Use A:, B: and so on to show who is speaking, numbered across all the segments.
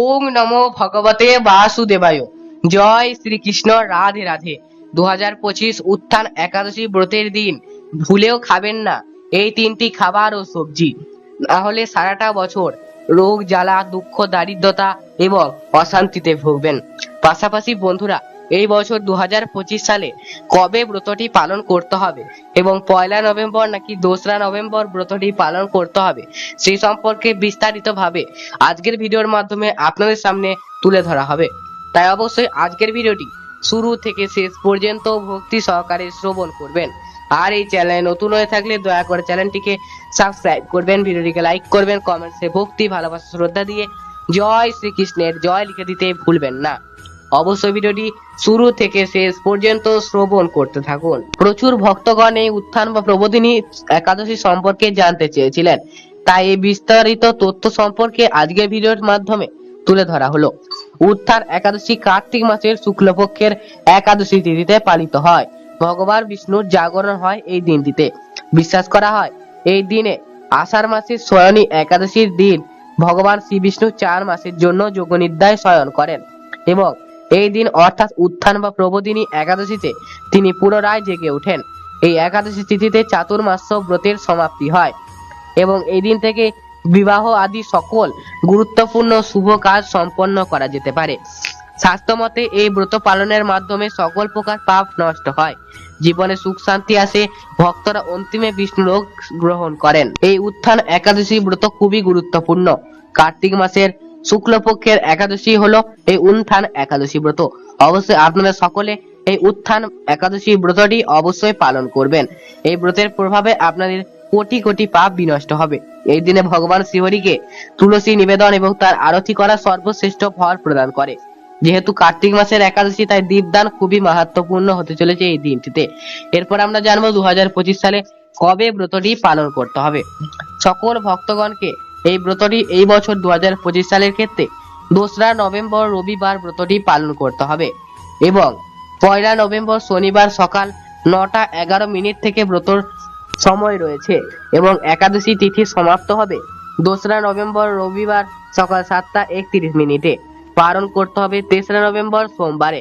A: ওং নমো ভগবতে বাসুদেবায়। জয় শ্রীকৃষ্ণ, রাধে রাধে। দু হাজার পঁচিশ উত্থান একাদশী ব্রতের দিন। ভুলেও খাবেন না। এই তিনটি খাবার ও সবজি। না হলে সারাটা বছর রোগ, জ্বালা, দুঃখ, দারিদ্রতা এবং অশান্তিতে ভুগবেন। পাশাপাশি বন্ধুরা এই বছর দু হাজার পঁচিশ সালে কবে ব্রতটি পালন করতে হবে? এবং পয়লা নভেম্বর নাকি দোসরা নভেম্বর ব্রতটি পালন করতে হবে? সেই সম্পর্কে বিস্তারিতভাবে আজকের ভিডিওর মাধ্যমে আপনাদের সামনে তুলে ধরা হবে। তাই অবশ্যই আজকের ভিডিওটি শুরু থেকে শেষ পর্যন্ত ভক্তি সহকারে শ্রবণ করবেন। আর এই চ্যানেলে নতুন হয়ে থাকলে দয়া করে চ্যানেলটিকে সাবস্ক্রাইব করবেন, ভিডিওটিকে লাইক করবেন, কমেন্টসে ভক্তি, ভালোবাসা, শ্রদ্ধা দিয়ে জয় শ্রীকৃষ্ণের জয় লিখে দিতে ভুলবেন না। অবশ্যই ভিডিওটি শুরু থেকে শেষ পর্যন্ত শ্রবণ করতে থাকুন। প্রচুর ভক্তগণ এই উত্থান বা প্রবোধিনী একাদশী সম্পর্কে জানতে চেয়েছিলেন। তাই এই বিস্তারিত তথ্য সম্পর্কে আজকের ভিডিওর মাধ্যমে তুলে ধরা হলো। উত্থান একাদশী কার্তিক মাসের শুক্লপক্ষের একাদশী তিথিতে পালিত হয়। ভগবান বিষ্ণুর জাগরণ হয় এই দিনটিতে। বিশ্বাস করা হয়, এই দিনে আষাঢ় মাসের শয়নী একাদশীর দিন ভগবান শ্রী বিষ্ণু চার মাসের জন্য যোগনিদ্রায় শয়ন করেন এবং এই দিন অর্থাৎ উত্থান বা প্রবোধিনী একাদশীতে তিনি পুনরায় জেগে ওঠেন। এই একাদশী তিথিতে চাতুর্মাস্য ব্রতের সমাপ্তি হয় এবং এই দিন থেকে বিবাহ আদি সকল গুরুত্বপূর্ণ শুভ কাজ সম্পন্ন করা যেতে পারে। স্বাস্থ্যমতে এই ব্রত পালনের মাধ্যমে সকল প্রকার পাপ নষ্ট হয়। জীবনে সুখ শান্তি আসে, ভক্তরা অন্তিমে বিষ্ণু লোক গ্রহণ করেন। এই উত্থান একাদশী ব্রত খুবই গুরুত্বপূর্ণ। কার্তিক মাসের শুক্লপক্ষের একাদশী হলো এই উত্থান একাদশী ব্রত। অবশ্যই আপনারা সকলে এই উত্থান একাদশী ব্রতটি অবশ্যই পালন করবেন। এই ব্রতের প্রভাবে আপনাদের কোটি কোটি পাপ বিনষ্ট হবে। এই দিনে ভগবান শ্রীহরিকে তুলসী নিবেদন এবং তার আরতি করা সর্বশ্রেষ্ঠ ফল প্রদান করে। যেহেতু কার্তিক মাসের একাদশী, তাই দীপদান খুবই মাহাত্মপূর্ণ হতে চলেছে এই দিনটিতে। এরপর আমরা জানব দু হাজার পঁচিশ সালে কবে ব্রতটি পালন করতে হবে। সকল ভক্তগণকে এই ব্রতটি এই বছর দু হাজার পঁচিশ সালের ক্ষেত্রে দোসরা নভেম্বর রবিবার ব্রতটি পালন করতে হবে এবং পয়লা নভেম্বর শনিবার সকাল নটা এগারো মিনিট থেকে ব্রতর সময় রয়েছে এবং একাদশী তিথি সমাপ্ত হবে দোসরা নভেম্বর রবিবার সকাল সাতটা একত্রিশ মিনিটে পালন করতে হবে তেসরা নভেম্বর সোমবারে।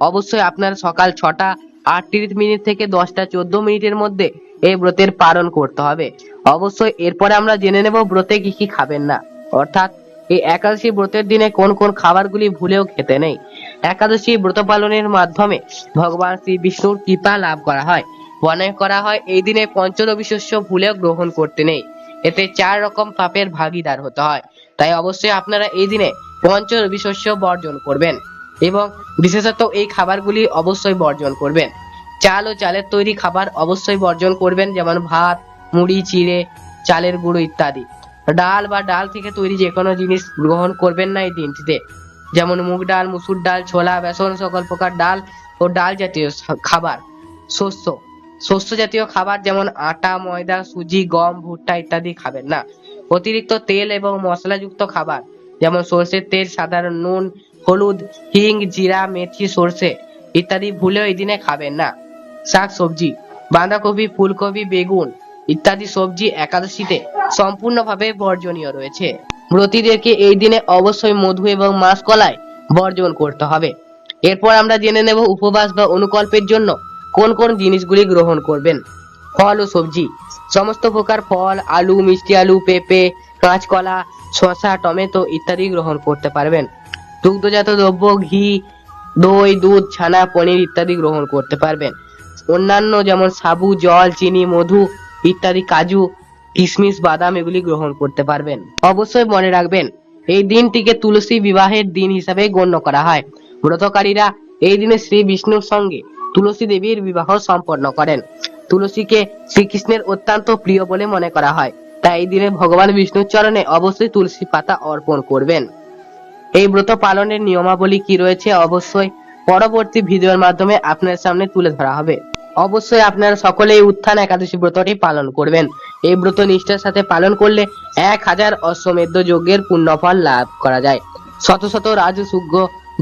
A: অবশ্যই আপনার সকাল ছটা আটত্রিশ মিনিট থেকে দশটা চোদ্দ মিনিটের মধ্যে এই ব্রতের পালন করতে হবে। অবশ্যই এরপরে আমরা জেনে নেব ব্রতে কি কি খাবেন না। অর্থাৎ, এই একাদশী ব্রতের দিনে কোন কোন খাবারগুলি ভুলেও খেতে নেই। একাদশী ব্রত পালনের মাধ্যমে ভগবান শ্রী বিষ্ণুর কৃপা লাভ করা হয়। মনে করা হয়, এই দিনে পঞ্চরবি শস্য ভুলেও গ্রহণ করতে নেই। এতে চার রকম পাপের ভাগিদার হতে হয়। তাই অবশ্যই আপনারা এই দিনে পঞ্চরবি শস্য বর্জন করবেন এবং বিশেষত এই খাবারগুলি অবশ্যই বর্জন করবেন। চাল ও চালের তৈরি খাবার অবশ্যই বর্জন করবেন, যেমন ভাত, মুড়ি, চিড়ে, চালের গুঁড়ো ইত্যাদি। ডাল বা ডাল থেকে তৈরি যে কোনো জিনিস গ্রহণ করবেন না এই দিনটিতে। যেমন মুগ ডাল, মুসুর ডাল, ছোলা, বেসন, সকল প্রকার ডাল ও ডাল জাতীয় খাবার। শস্য। শস্য জাতীয় খাবার যেমন আটা, ময়দা, সুজি, গম, ভুট্টা ইত্যাদি খাবেন না। অতিরিক্ত তেল এবং মশলাযুক্ত খাবার, যেমন সর্ষের তেল, সাধারণ নুন, হলুদ, হিং, জিরা, মেথি, সর্ষে ইত্যাদি ভুলেও এই দিনে খাবেন না। শাক, সবজি, বাঁধাকপি, ফুলকপি, বেগুন ইত্যাদি সবজি একাদশীতে সম্পূর্ণভাবে বর্জনীয় রয়েছে। ব্রতীদেরকে এই দিনে অবশ্যই মধু এবং মাসকলাই বর্জন করতে হবে। এরপর আমরা জেনে নেব উপবাস বা অনুকল্পের জন্য কোন কোন জিনিসগুলি গ্রহণ করবেন। ফল ও সবজি, সমস্ত প্রকার ফল, আলু, মিষ্টি আলু, পেঁপে, কাঁচকলা, শসা, টমেটো ইত্যাদি গ্রহণ করতে পারবেন। দুগ্ধজাত দ্রব্য, ঘি, দই, দুধ, ছানা, পনির ইত্যাদি গ্রহণ করতে পারবেন। অন্যান্য যেমন সাবু, জল, চিনি, মধু ইত্যাদি কাজু কিশমিশ বাদাম এগুলি গ্রহণ করতে পারবেন। অবশ্যই মনে রাখবেন, এই দিনটিকে তুলসী বিবাহের দিন হিসাবে গণ্য করা হয়। ব্রতকারীরা এই দিনে শ্রী বিষ্ণুর সঙ্গে তুলসী দেবীর বিবাহ সম্পন্ন করেন। তুলসীকে শ্রীকৃষ্ণের অত্যন্ত প্রিয় বলে মনে করা হয়। তাই এই দিনে ভগবান বিষ্ণুর চরণে অবশ্যই তুলসী পাতা অর্পণ করবেন। এই ব্রত পালনের নিয়মাবলী কি রয়েছে? অবশ্যই পরবর্তী ভিডিওর মাধ্যমে আপনার সামনে তুলে ধরা হবে। অবশ্যই আপনারা সকলে এই উত্থান একাদশী ব্রতটি পালন করবেন। এই ব্রত নিষ্ঠার সাথে পালন করলে এক হাজার অশ্বমেধ যজ্ঞের পুণ্যফল লাভ করা যায়। শত শত রাজসুগ্য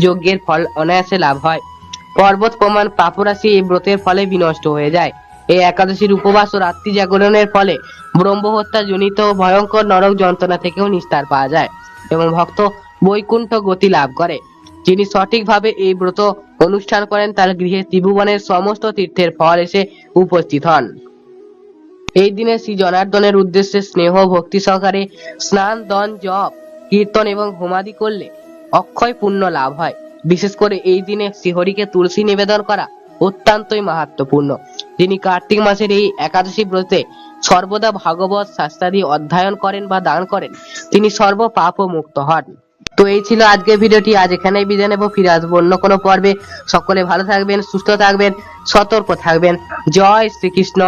A: যজ্ঞের ফল অনায়াসে লাভ হয়। পর্বত প্রমাণ পাপরাশি এই ব্রতের ফলে বিনষ্ট হয়ে যায়। এই একাদশীর উপবাস ও রাত্রি জাগরণের ফলে ব্রহ্মহত্যা জনিত ভয়ঙ্কর নরক যন্ত্রণা থেকেও নিস্তার পাওয়া যায় এবং ভক্ত বৈকুণ্ঠ গতি লাভ করে। যিনি সঠিকভাবে এই ব্রত অনুষ্ঠান করেন, তার গৃহে ত্রিভুবনের সমস্ত তীর্থের ফল এসে উপস্থিত হন। এই দিনে শ্রী জনার্দনের উদ্দেশ্যে স্নেহ ভক্তি সহকারে স্নান, দন, জপ, কীর্তন এবং হোমাদি করলে অক্ষয় পুণ্য লাভ হয়। বিশেষ করে এই দিনে শ্রীহরিকে তুলসী নিবেদন করা অত্যন্তই মাহাত্মপূর্ণ যিনি কার্তিক মাসের এই একাদশী ব্রতে সর্বদা ভাগবত শাস্ত্রাদি অধ্যয়ন করেন বা দান করেন, তিনি সর্ব পাপ মুক্ত হন। তো এই ছিল আজকের ভিডিওটি। আজ এখানেই বিদায় নেব। ফিরে আসব অন্য কোনো পর্বে। সকলে ভালো থাকবেন, সুস্থ থাকবেন, সতর্ক থাকবেন। জয় শ্রীকৃষ্ণ।